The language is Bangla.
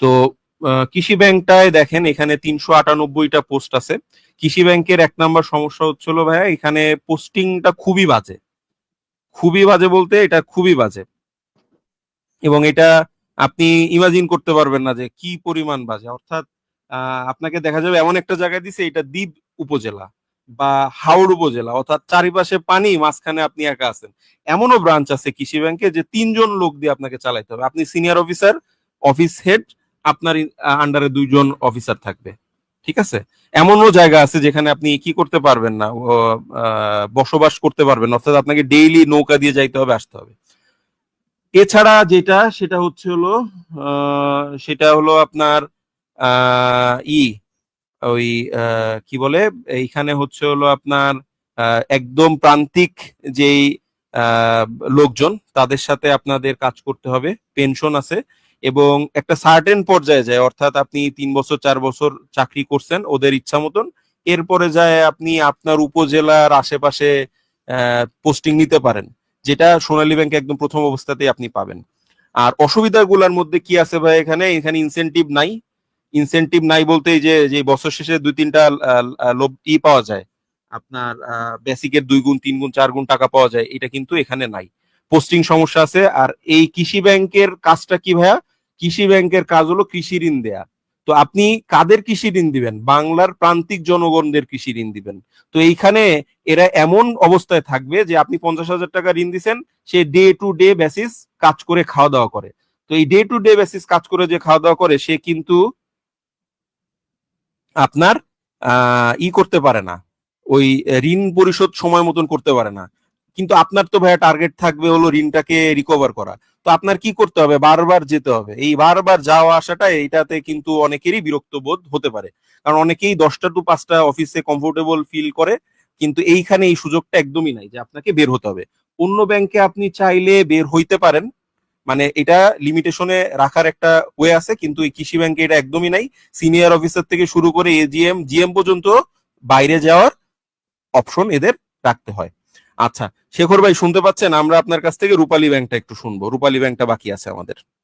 তো কৃষি ব্যাংকটায় দেখেন এখানে তিনশো আটানব্বইটা পোস্ট আছে। কৃষি ব্যাংকের এক নাম্বার সমস্যা হচ্ছিল ভাইয়া, এখানে পোস্টিংটা খুবই বাজে। খুবই বাজে বলতে এটা খুবই বাজে। এবং এটা আপনি ইমাজিন করতে পারবেন না যে কি পরিমাণ বাজে। অর্থাৎ আপনাকে দেখা যাবে এমন একটা জায়গায় দিছে, এটা দ্বীপ উপজেলা বা হাওড় উপজেলা। অর্থাৎ চারিপাশে পানি, মাঝখানে আপনি একা আছেন। এমনও ব্রাঞ্চ আছে কৃষি ব্যাংকে যে তিনজন লোক দিয়ে আপনাকে চালাইতে হবে। আপনি সিনিয়র অফিসার অফিস হেড আপনার আন্ডারে দুইজন অফিসার থাকবে, ঠিক আছে? এমনও জায়গা আছে যেখানে আপনি কি করতে পারবেন না বসবাস করতে পারবেন, অর্থাৎ আপনাকে ডেইলি নৌকা দিয়ে যাইতে হবে, আসতে হবে। এছাড়া যেটা, সেটা হচ্ছে হলো সেটা হলো আপনার ই, ওই কি বলে? এইখানে হচ্ছে হলো আপনার একদম প্রান্তিক যেই লোকজন, তাদের সাথে আপনাদের কাজ করতে হবে, পেনশন আছে। এবং একটা সার্টেন পর্যায়ে যায়, অর্থাৎ আপনি তিন বছর, চার বছর চাকরি করছেন ওদের ইচ্ছা মতন, এরপরে যায় আপনি আপনার উপজেলার আশেপাশে পোস্টিং নিতে পারেন, যেটা সোনালী ব্যাংকে একদম প্রথম অবস্থাতেই আপনি পাবেন। আর অসুবিধাগুলোর মধ্যে কি আছে ভাই এখানে? এখানে ইনসেনটিভ নাই। ইনসেনটিভ নাই বলতে যে যে বছর শেষে দুই, তিনটা লোভ ই পাওয়া যায়। আপনার বেসিকের দুই গুণ, তিন গুণ, চার গুণ টাকা পাওয়া যায়, এটা কিন্তু এখানে নাই। পোস্টিং সমস্যা আছে, আর এই কৃষি ব্যাংকের কাজটা কি ভাইয়া? কৃষি ব্যাংকের কাজ হলো কৃষি ঋণ দেয়া। তো আপনি কাদের কৃষি ঋণ দিবেন? বাংলার প্রান্তিক জনগণদের কৃষি ঋণ দিবেন। তো এইখানে এরা এমন অবস্থায় থাকবে যে আপনি পঞ্চাশ হাজার টাকা ঋণ দিচ্ছেন সে ডে টু ডে বেসিস কাজ করে খাওয়া দাওয়া করে। তো এই ডে টু ডে বেসিস কাজ করে যে খাওয়া দাওয়া করে, সে কিন্তু আপনার ই করতে পারে না। ওই ঋণ পরিশোধ সময় মতন করতে পারে না। কিন্তু আপনার তো ভাইয়া টার্গেট থাকবে হলো ঋণটাকে রিকভার করা। তো আপনার কি করতে হবে? বারবার যেতে হবে। এই বারবার যাওয়া আসাটা এইটাতে কিন্তু অনেকেরই বিরক্ত বোধ হতে পারে। কারণ অনেকেই দশটা টু পাঁচটা অফিসে কমফোর্টেবল ফিল করে, কিন্তু এইখানে এই সুযোগটা একদমই নাই যে আপনাকে বের হতে হবে। অন্য ব্যাংকে আপনি চাইলে বের হইতে পারেন। মানে এটা লিমিটেশনে রাখার একটা ওয়ে আছে, কিন্তু এই কৃষি ব্যাংকে এটা একদমই নাই। সিনিয়র অফিসার থেকে শুরু করে এজিএম জিএম পর্যন্ত বাইরে যাওয়ার অপশন এদের রাখতে হয়। আচ্ছা শেখর ভাই শুনতে পাচ্ছেন? আমরা আপনার কাছ থেকে রূপালী ব্যাংকটা একটু শুনব। রূপালী ব্যাংকটা বাকি আছে আমাদের।